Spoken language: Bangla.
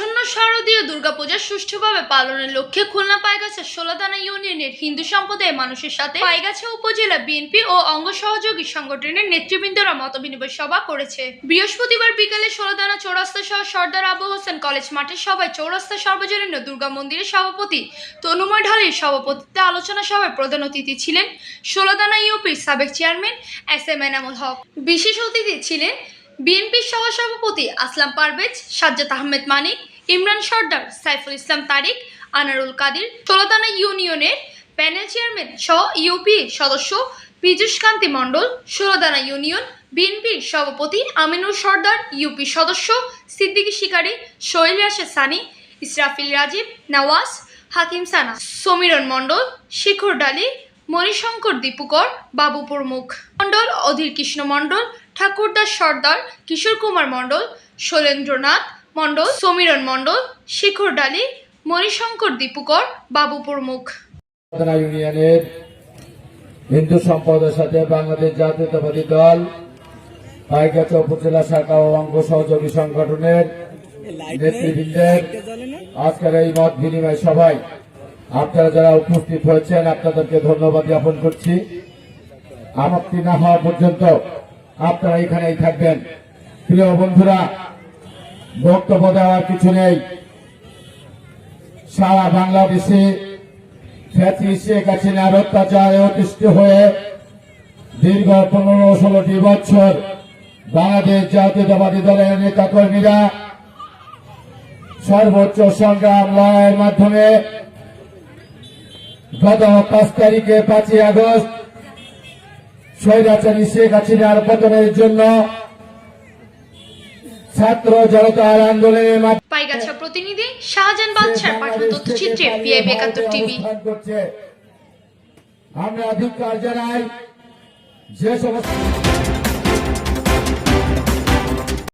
আসন্ন শারদীয় দুর্গাপূজা সুষ্ঠুভাবে পালনের লক্ষ্যে খুলনা পাইগাছা ষোলদানা ইউনিয়নের হিন্দু সম্প্রদায়ের মানুষের সাথে পাইগাছা উপজেলা বিএনপি ও অঙ্গ সহযোগী সংগঠনের নেতৃবৃন্দরা মতবিনিময় সভা করেছে। বৃহস্পতিবার বিকালে ষোলদানা চৌরাস্তা সহ সর্দার আবু হোসেন কলেজ মাঠে সভায় চৌরাস্তা সর্বজনীন দুর্গা মন্দিরের সভাপতি তনুময় ঢালির সভাপতিত্বে আলোচনা সভায় প্রধান অতিথি ছিলেন ষোলদানা ইউপির সাবেক chairman S M Enamul Haque. বিশেষ অতিথি ছিলেন বিএনপির সহসভাপতি আসলাম পারভেজ, সাজ্জাদ আহমেদ মানিক, ইমরান সর্দার, সাইফুল ইসলাম তারিক, আনারুল কাদির ষোলদানা ইউনিয়নের প্যানেল চেয়ারম্যান সহ ইউপি সদস্য পীযুষ কান্তি মণ্ডল ষোলদানা ইউনিয়ন বিএনপির সভাপতি আমিনুর সর্দার, ইউপি সদস্য সিদ্দিকী শিকারী, সোহেল ইয়াসের সানি, ইসরাফিল রাজীব, নওয়াজ, হাকিম সানা, সমীরণ মণ্ডল, শিখর ডালি, মণিশঙ্কর দীপুকর বাবু প্রমুখ মণ্ডল, অধীর কৃষ্ণ মণ্ডল ঠাকুরদাস সর্দার, কিশোর কুমার মণ্ডল, শৈলেন্দ্রনাথ মণ্ডল, সমীরণ মণ্ডল, শিখর ডালি, মণিশঙ্কর দীপুকর, বাবু প্রমুখ। ইউনিয়নের হিন্দু সম্পদের সাথে বাংলাদেশ জাতীয়তাবাদী দল পাইকাচা উপজেলা শাখা ও অঙ্গ সহযোগী সংগঠনের নেতৃবৃন্দের আজকের এই মত বিনিময় সভায় আপনারা যারা উপস্থিত হয়েছেন, আপনাদেরকে ধন্যবাদ জ্ঞাপন করছি। আমাপ্তি না হওয়া পর্যন্ত আপনারা এখানেই থাকবেন। প্রিয় বন্ধুরা, বক্তব্য দেওয়ার কিছু নেই। সারা বাংলাদেশে খ্যাতি শেখ হাসিনার অত্যাচারে অতিষ্ঠ হয়ে দীর্ঘ পনেরো ষোলোটি বছর বাংলাদেশ জাতীয়তাবাদী দলের নেতা কর্মীরা সর্বোচ্চ সংগ্রাম লড়াইয়ের মাধ্যমে গত পাঁচ তারিখে পাঁচই আগস্ট স্বৈরাচারী শেখ হাসিনার পতনের জন্য ছাত্র জনতার আন্দোলনের পাইগাছা প্রতিনিধি শাহজাহান বাদশার পাঠানো তথ্যচিত্রে পিআইবি একাত্তর টিভি করছে। আমরা অধিকার জানাই যে সমস্ত